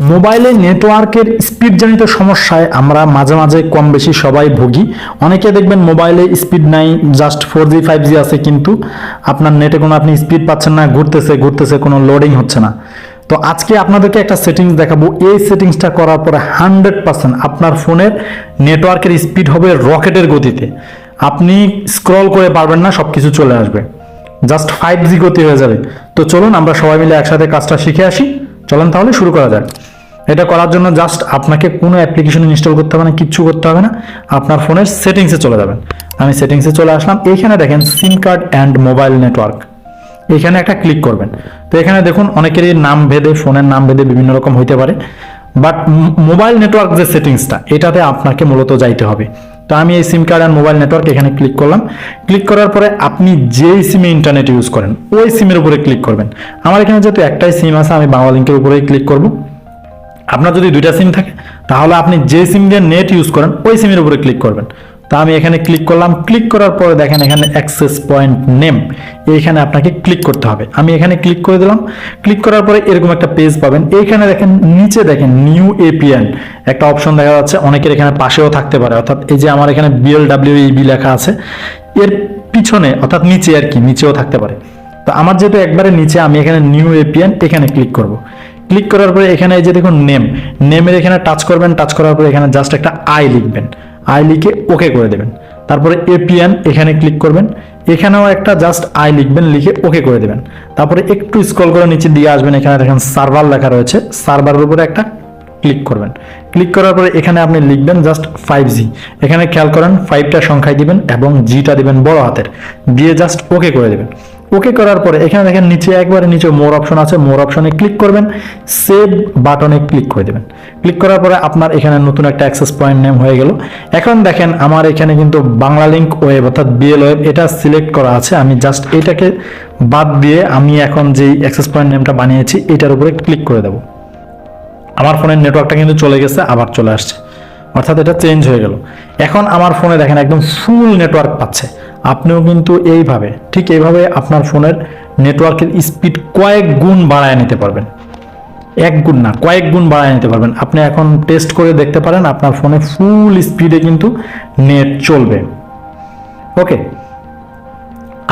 মোবাইলে নেটওয়ার্কের স্পিডজনিত সমস্যায় আমরা মাঝে মাঝে কম বেশি সবাই ভুগি। অনেকে দেখবেন মোবাইলে স্পিড নাই just four G five G আছে কিন্তু আপনার নেটে কোনো আপনি স্পিড পাচ্ছেন না, ঘুরতেছে ঘুরতেছে, কোনো লোডিং হচ্ছে না। তো আজকে আপনাদেরকে একটা সেটিংস দেখাবো। এই সেটিংসটা করার পরে হান্ড্রেড পার্সেন্ট আপনার ফোনের নেটওয়ার্কের স্পিড হবে রকেটের গতিতে। আপনি স্ক্রল করে পারবেন না সব কিছু চলে আসবে। জাস্ট ফাইভ জি গতি হয়ে যাবে। তো চলুন, আমরা সবাই মিলে একসাথে কাজটা শিখে আসি। চলেন তাহলে শুরু করা যাক। এটা করার জন্য জাস্ট আপনাকে কোনো অ্যাপ্লিকেশন ইনস্টল করতে হবে না, কিচ্ছু করতে হবে না। আপনার ফোনের সেটিংসে চলে যাবেন। আমি সেটিংসে চলে আসলাম। এইখানে দেখেন SIM card and mobile network এখানে একটা ক্লিক করবেন। তো এখানে দেখুন অনেকেরই নাম ভেদে, ফোনের নাম ভেদে বিভিন্ন রকম হইতে পারে। বাট মোবাইল নেটওয়ার্ক যে সেটিংসটা এটাতে আপনাকে মূলত যাইতে হবে। তো আমি এই SIM card and mobile network এখানে ক্লিক করলাম। ক্লিক করার পরে আপনি যেই সিমে ইন্টারনেট ইউজ করেন, ওই সিমের উপরে ক্লিক করবেন। আমার এখানে যেহেতু একটাই সিম আছে, আমি বাংলা লিঙ্কের উপরেই ক্লিক করব। আপনার যদি দুইটা সিম থাকে, তাহলে আপনি যে সিম দিয়ে নেট ইউজ করেন, ওই সিমের উপরে ক্লিক করবেন। তা আমি এখানে ক্লিক করলাম। ক্লিক করার পরে দেখেন এখানে অ্যাক্সেস পয়েন্ট নেম এইখানে আপনাকে ক্লিক করতে হবে। আমি এখানে ক্লিক করে দিলাম। ক্লিক করার পরে এরকম একটা পেজ পাবেন। এইখানে দেখেন, নিচে দেখেন নিউ এপিএন একটা অপশন দেখা যাচ্ছে, অনেকের এখানে পাশেও থাকতে পারে। অর্থাৎ এই যে আমার এখানে বিএলডাব্লিউ ইবি লেখা আছে, এর পিছনে, অর্থাৎ নিচে আর কি, নিচেও থাকতে পারে। তো আমার যেহেতু একবারে নিচে, আমি এখানে নিউ এপিএন এখানে ক্লিক করব। ক্লিক করার পরে এখানে এই যে দেখুন নেম নেমের এখানে টাচ করবেন টাচ করার পরে এখানে জাস্ট একটা আই লিখবেন। আই লিখে ওকে করে দেবেন। তারপরে এপিএন এখানে ক্লিক করবেন। এখানেও একটা জাস্ট আই লিখবেন, লিখে ওকে করে দেবেন। তারপরে একটু স্ক্রল করে নিচে দিয়ে আসবেন। এখানে দেখেন সার্ভার লেখা রয়েছে। সার্ভারের উপরে একটা ক্লিক করবেন। ক্লিক করার পরে এখানে আপনি লিখবেন জাস্ট ফাইভ জি এখানে খেয়াল করেন ফাইভটা সংখ্যায় দিবেন এবং জিটা দিবেন বড় হাতের। দিয়ে জাস্ট ওকে করে দেবেন। ওকে করার পরে, এখানে দেখেন নিচে একবারে নিচে মোর অপশন আছে মোর অপশনে ক্লিক করবেন সেভ বাটনে ক্লিক করে দেবেন। ক্লিক করার পরে আপনার এখানে নতুন একটা অ্যাক্সেস পয়েন্ট নেম হয়ে গেল। এখন দেখেন আমার এখানে কিন্তু বাংলা লিঙ্ক ওয়েব অর্থাৎ বিএল ওয়েব এটা সিলেক্ট করা আছে। আমি জাস্ট এটাকে বাদ দিয়ে আমি এখন যেই অ্যাক্সেস পয়েন্ট নেমটা বানিয়েছি, এটার উপরে ক্লিক করে দেবো। আমার ফোনের নেটওয়ার্কটা কিন্তু চলে গেছে, আবার চলে আসছে। অর্থাৎ এটা চেঞ্জ হয়ে গেল। এখন আমার ফোনে দেখেন একদম ফুল নেটওয়ার্ক পাচ্ছে। আপনিও কিন্তু এইভাবে, ঠিক এইভাবে আপনার ফোনের নেটওয়ার্কের স্পিড কয়েক গুণ বাড়ায় নিতে পারবেন। এক গুণ না, কয়েক গুণ বাড়ায় নিতে পারবেন। আপনি এখন টেস্ট করে দেখতে পারেন, আপনার ফোনে ফুল স্পিডে কিন্তু নেট চলবে। ওকে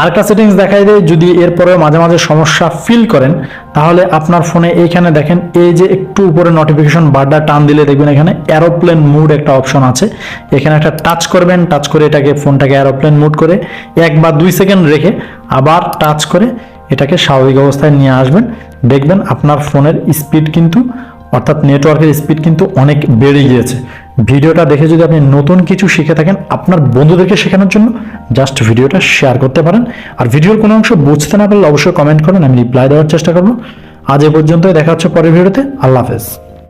আরেকটা সেটিংস দেখাই দেয় যদি এরপরেও মাঝে মাঝে সমস্যা ফিল করেন, তাহলে আপনার ফোনে এইখানে দেখেন, এই যে একটু উপরে নোটিফিকেশন বারটা টান দিলে দেখবেন এখানে অ্যারোপ্লেন মুড একটা অপশন আছে। এখানে একটা টাচ করবেন টাচ করে এটাকে ফোনটাকে অ্যারোপ্লেন মুড করে এক বা দুই সেকেন্ড রেখে আবার টাচ করে এটাকে স্বাভাবিক অবস্থায় নিয়ে আসবেন। দেখবেন আপনার ফোনের স্পিড কিন্তু, অর্থাৎ নেটওয়ার্কের স্পিড কিন্তু অনেক বেড়ে গিয়েছে। ভিডিওটা দেখে যদি আপনি নতুন কিছু শিখে থাকেন আপনার বন্ধুদেরকে শেখানোর জন্য জাস্ট ভিডিওটা শেয়ার করতে পারেন। আর ভিডিওর কোনো অংশ বুঝতে না পারলে অবশ্যই কমেন্ট করেন, আমি রিপ্লাই দেওয়ার চেষ্টা করব। আজ এ পর্যন্তই, দেখা হচ্ছে পরের ভিডিওতে। আল্লাহ হাফেজ।